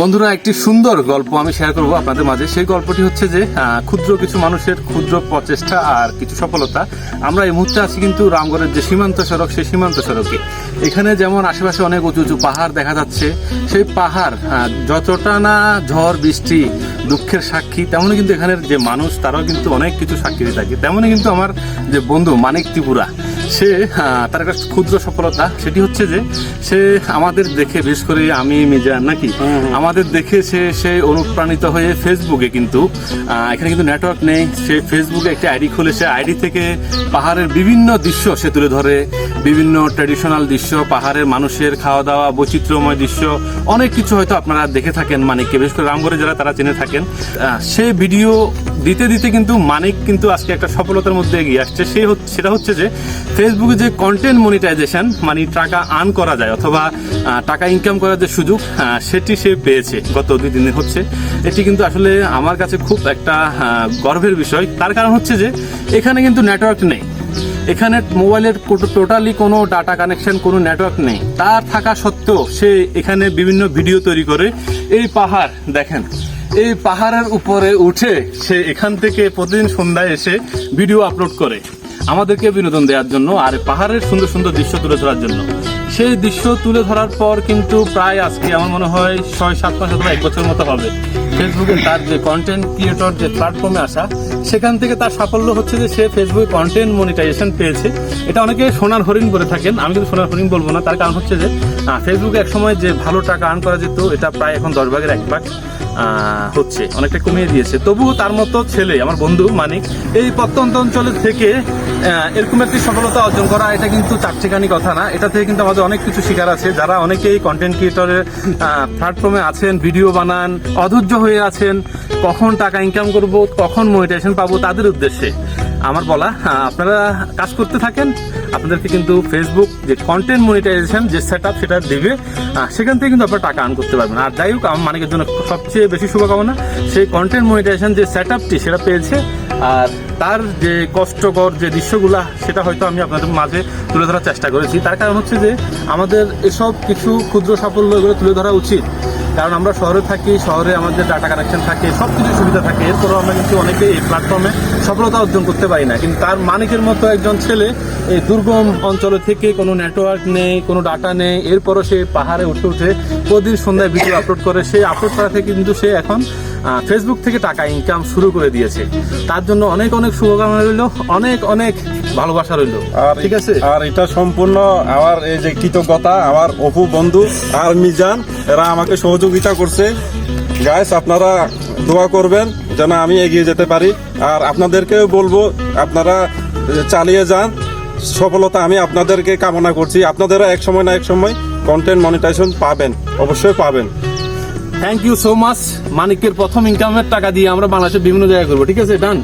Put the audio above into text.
বন্ধুরা, একটি সুন্দর গল্প আমি শেয়ার করব আপনাদের মাঝে। সেই গল্পটি হচ্ছে যে ক্ষুদ্র কিছু মানুষের ক্ষুদ্র প্রচেষ্টা আর কিছু সফলতা। আমরা এই মুহূর্তে আছি কিন্তু রামগড়ের যে সীমান্ত সড়ক, সেই সীমান্ত সড়কে। এখানে যেমন আশেপাশে অনেক উঁচু উঁচু পাহাড় দেখা যাচ্ছে, সেই পাহাড় যতটা না ঝড়, বৃষ্টি, দুঃখের সাক্ষী, তেমনই কিন্তু এখানের যে মানুষ, তারাও কিন্তু অনেক কিছু সাক্ষী থাকে। তেমনই কিন্তু আমার যে বন্ধু মানিক ত্রিপুরা সে তার একটা ক্ষুদ্র সফলতা। সেটি হচ্ছে যে সে আমাদের দেখে বিশেষ করে আমি মিজান নাকি? আমাদের দেখে সে সে অনুপ্রাণিত হয়ে ফেসবুকে কিন্তু এখানে কিন্তু নেটওয়ার্ক নেই। সে ফেসবুকে একটা আইডি খুলে সে আইডি থেকে পাহাড়ের বিভিন্ন দৃশ্য সে তুলে ধরে। বিভিন্ন ট্র্যাডিশনাল দৃশ্য পাহাড়ের মানুষের খাওয়া দাওয়া বৈচিত্র্যময় দৃশ্য অনেক কিছু হয়তো আপনারা দেখে থাকেন মানিককে বিশেষ করে রামগড়ে যারা তারা জেনে থাকেন। সে ভিডিও দিতে দিতে কিন্তু মানিক কিন্তু আজকে একটা সফলতার মধ্যে এগিয়ে আসছে। সে হচ্ছে- সেটা হচ্ছে যে ফেসবুকে যে কন্টেন্ট মনিটাইজেশন মানে টাকা আর্ন করা যায় অথবা টাকা ইনকাম করার যে সুযোগ সেটি সে পেয়েছে গত দুই দিনে হচ্ছে। এটি কিন্তু আসলে আমার কাছে খুব একটা গর্বের বিষয়। তার কারণ হচ্ছে যে, এখানে কিন্তু নেটওয়ার্ক নেই। এখানে মোবাইলের টোটালি কোনো ডাটা কানেকশন কোনো নেটওয়ার্ক নেই। তার থাকা সত্ত্বেও সে এখানে বিভিন্ন ভিডিও তৈরি করে। এই পাহাড় দেখেন এই পাহাড়ের উপরে উঠে সে এখান থেকে প্রতিদিন সন্ধ্যায় এসে ভিডিও আপলোড করে। আমাদেরকে বিনোদন দেওয়ার জন্য আর পাহাড়ের সুন্দর সুন্দর দৃশ্য তুলে ধরার জন্য। সেই দৃশ্য তুলে ধরার পর কিন্তু প্রায় আজকে আমার মনে হয় ছয়, সাত মাস অথবা এক বছর মতো হবে। ফেসবুকে তার যে কন্টেন্ট ক্রিয়েটর যে প্ল্যাটফর্মে আসা, সেখান থেকে তার সাফল্য হচ্ছে যে সে ফেসবুকে কন্টেন্ট মনিটাইজেশন পেয়েছে। এটা অনেকে সোনার হরিণ বলে থাকেন, আমি কিন্তু সোনার হরিণ বলব না। তার কারণ হচ্ছে যে ফেসবুকে একসময় যে ভালো টাকা আর্ন করা যেত, এটা প্রায় এখন দশ ভাগের এক ভাগ। হচ্ছে। অনেকটা কমিয়ে দিয়েছে। তবুও তার মতো ছেলে, আমার বন্ধু মানিক, এই প্রত্যন্ত অঞ্চলে থেকে এরকম একটি সফলতা অর্জন করা, এটা কিন্তু চারটিখানি কথা না। এটা থেকে কিন্তু আমাদের অনেক কিছু শিকার আছে। যারা অনেকেই কন্টেন্ট ক্রিয়েটরের প্ল্যাটফর্মে আছেন ভিডিও বানান, অধৈর্য হয়ে আছেন, কখন টাকা ইনকাম করব, কখন মনিটাইজেশন পাবো, তাদের উদ্দেশ্যে। আমার বলা আপনারা কাজ করতে থাকেন, আপনাদেরকে কিন্তু ফেসবুক যে কন্টেন্ট মনিটাইজেশন যে সেট আপ সেটা দেবে সেখান থেকে কিন্তু আপনারা টাকা আর্ন করতে পারবেন। আর যাই হোক, আমার মানিকের জন্য সবচেয়ে বেশি শুভকামনা, সেই কন্টেন্ট মনিটাইজেশন যে সেট আপটি সেটা পেয়েছে, আর তার যে কষ্টকর যে দৃশ্যগুলা, সেটা হয়তো আমি আপনাদের মাঝে তুলে ধরার চেষ্টা করেছি। তার কারণ হচ্ছে যে, আমাদের এসব কিছু ক্ষুদ্র সাফল্য এগুলো তুলে ধরা উচিত। কারণ আমরা শহরে থাকি, শহরে আমাদের ডাটা কানেকশন থাকে সব কিছু সুবিধা থাকে। এরপরেও আমরা কিন্তু অনেকে এই প্ল্যাটফর্মে সফলতা অর্জন করতে পারি না। কিন্তু তার মানিকের মতো একজন ছেলে এই দুর্গম অঞ্চলে থেকে কোনো নেটওয়ার্ক নেই, কোনো ডাটা নেই, এরপরও সে পাহাড়ে উঠে উঠে প্রতিদিন সন্ধ্যায় ভিডিও আপলোড করে। সেই আপলোড করা থেকে কিন্তু সে এখন ফেসবুক থেকে টাকা ইনকাম শুরু করে দিয়েছে। তার জন্য অনেক অনেক শুভকামনা রইল অনেক অনেক ভালোবাসা রইল। আর ঠিক আছে? আর এটা সম্পূর্ণ আমার এই যে কৃতজ্ঞতা আমার অপু বন্ধু আর মিজান এরা আমাকে সহযোগিতা করছে। গাইস আপনারা দোয়া করবেন যেন আমি এগিয়ে যেতে পারি। আর আপনাদেরকেও বলব আপনারা চালিয়ে যান। সফলতা আমি আপনাদেরকে কামনা করছি। আপনাদেরও এক সময় না এক সময় কন্টেন্ট মনিটাইজেশন পাবেন অবশ্যই পাবেন। থ্যাংক ইউ সো মাচ মানিকের প্রথম ইনকামের টাকা দিয়ে আমরা বাংলাদেশের বিভিন্ন জায়গায় করব ঠিক আছে? ডান